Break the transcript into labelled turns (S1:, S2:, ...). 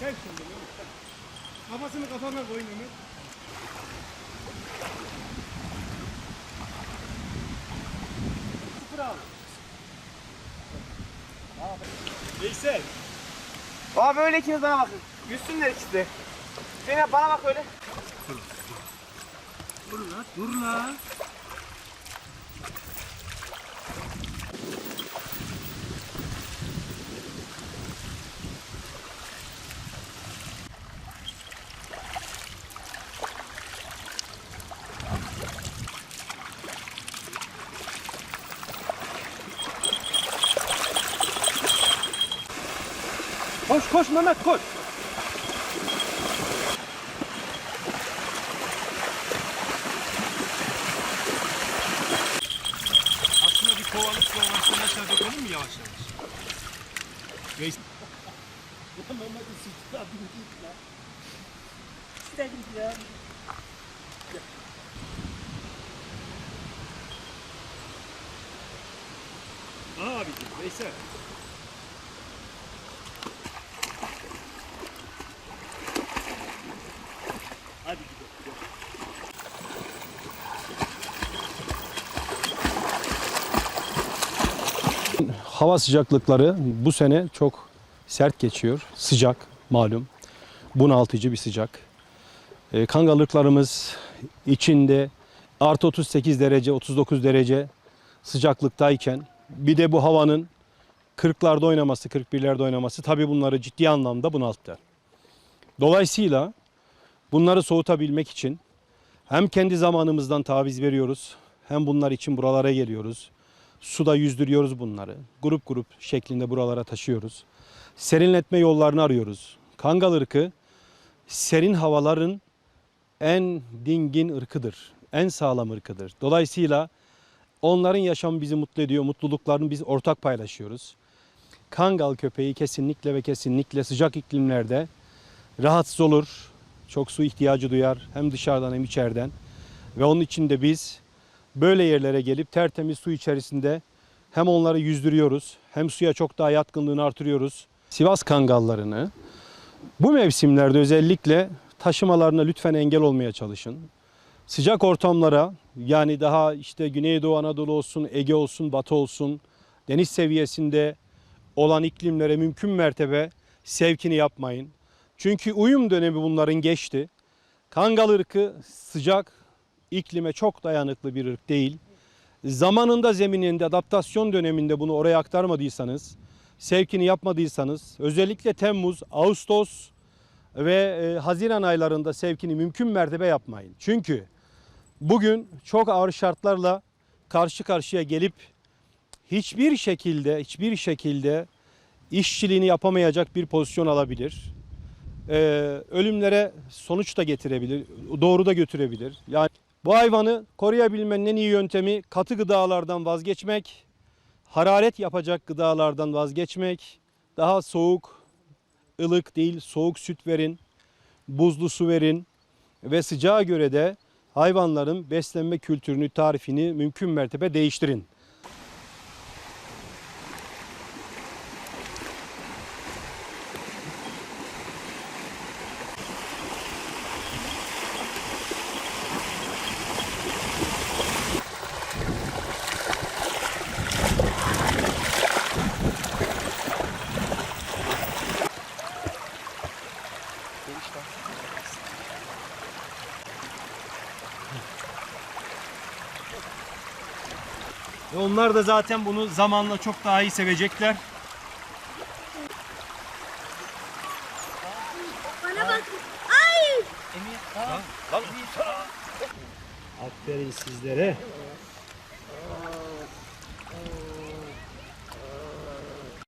S1: Sen şimdi Mehmet. Kafasını kafana koy Mehmet. Sıfır al. Veysel.
S2: Abi öyle ikiniz bana bakın. Yüzsünler ikisi de. Zeynep bana bak öyle.
S1: Dur la, dur la. Koş koş Mehmet koş. Aslında bir kovanlık kovanlıktan aşağı dökelim mi yavaş yavaş? Veys Mehmet'in sıçtı adı git lan. Sen ya. Abicim Veysel.
S3: Hava sıcaklıkları bu sene çok sert geçiyor. Sıcak malum. Bunaltıcı bir sıcak. E, kangalıklarımız içinde artı 38 derece 39 derece sıcaklıktayken bir de bu havanın 40'larda oynaması 41'lerde oynaması tabii bunları ciddi anlamda bunalttı. Dolayısıyla bunları soğutabilmek için hem kendi zamanımızdan taviz veriyoruz hem bunlar için buralara geliyoruz. Suda yüzdürüyoruz bunları. Grup grup şeklinde buralara taşıyoruz. Serinletme yollarını arıyoruz. Kangal ırkı serin havaların en dingin ırkıdır. En sağlam ırkıdır. Dolayısıyla onların yaşamı bizi mutlu ediyor. Mutluluklarını biz ortak paylaşıyoruz. Kangal köpeği kesinlikle ve kesinlikle sıcak iklimlerde rahatsız olur. Çok su ihtiyacı duyar hem dışarıdan hem içeriden. Ve onun için de biz böyle yerlere gelip tertemiz su içerisinde hem onları yüzdürüyoruz hem suya çok daha yatkınlığını artırıyoruz. Sivas kangallarını bu mevsimlerde özellikle taşımalarına lütfen engel olmaya çalışın. Sıcak ortamlara yani daha işte Güneydoğu Anadolu olsun, Ege olsun, Batı olsun deniz seviyesinde olan iklimlere mümkün mertebe sevkini yapmayın. Çünkü uyum dönemi bunların geçti. Kangal ırkı sıcak, iklime çok dayanıklı bir ırk değil. Zamanında zemininde adaptasyon döneminde bunu oraya aktarmadıysanız, sevkini yapmadıysanız özellikle Temmuz, Ağustos ve e, Haziran aylarında sevkini mümkün mertebe yapmayın. Çünkü bugün çok ağır şartlarla karşı karşıya gelip hiçbir şekilde hiçbir şekilde işçiliğini yapamayacak bir pozisyon alabilir. Ee, ölümlere sonuç da getirebilir, doğru da götürebilir. Yani bu hayvanı koruyabilmenin en iyi yöntemi katı gıdalardan vazgeçmek, hararet yapacak gıdalardan vazgeçmek, daha soğuk, ılık değil soğuk süt verin, buzlu su verin ve sıcağa göre de hayvanların beslenme kültürünü, tarifini mümkün mertebe değiştirin.
S1: Ve onlar da zaten bunu zamanla çok daha iyi sevecekler.
S4: Bana bak. Ay!
S1: Aferin sizlere.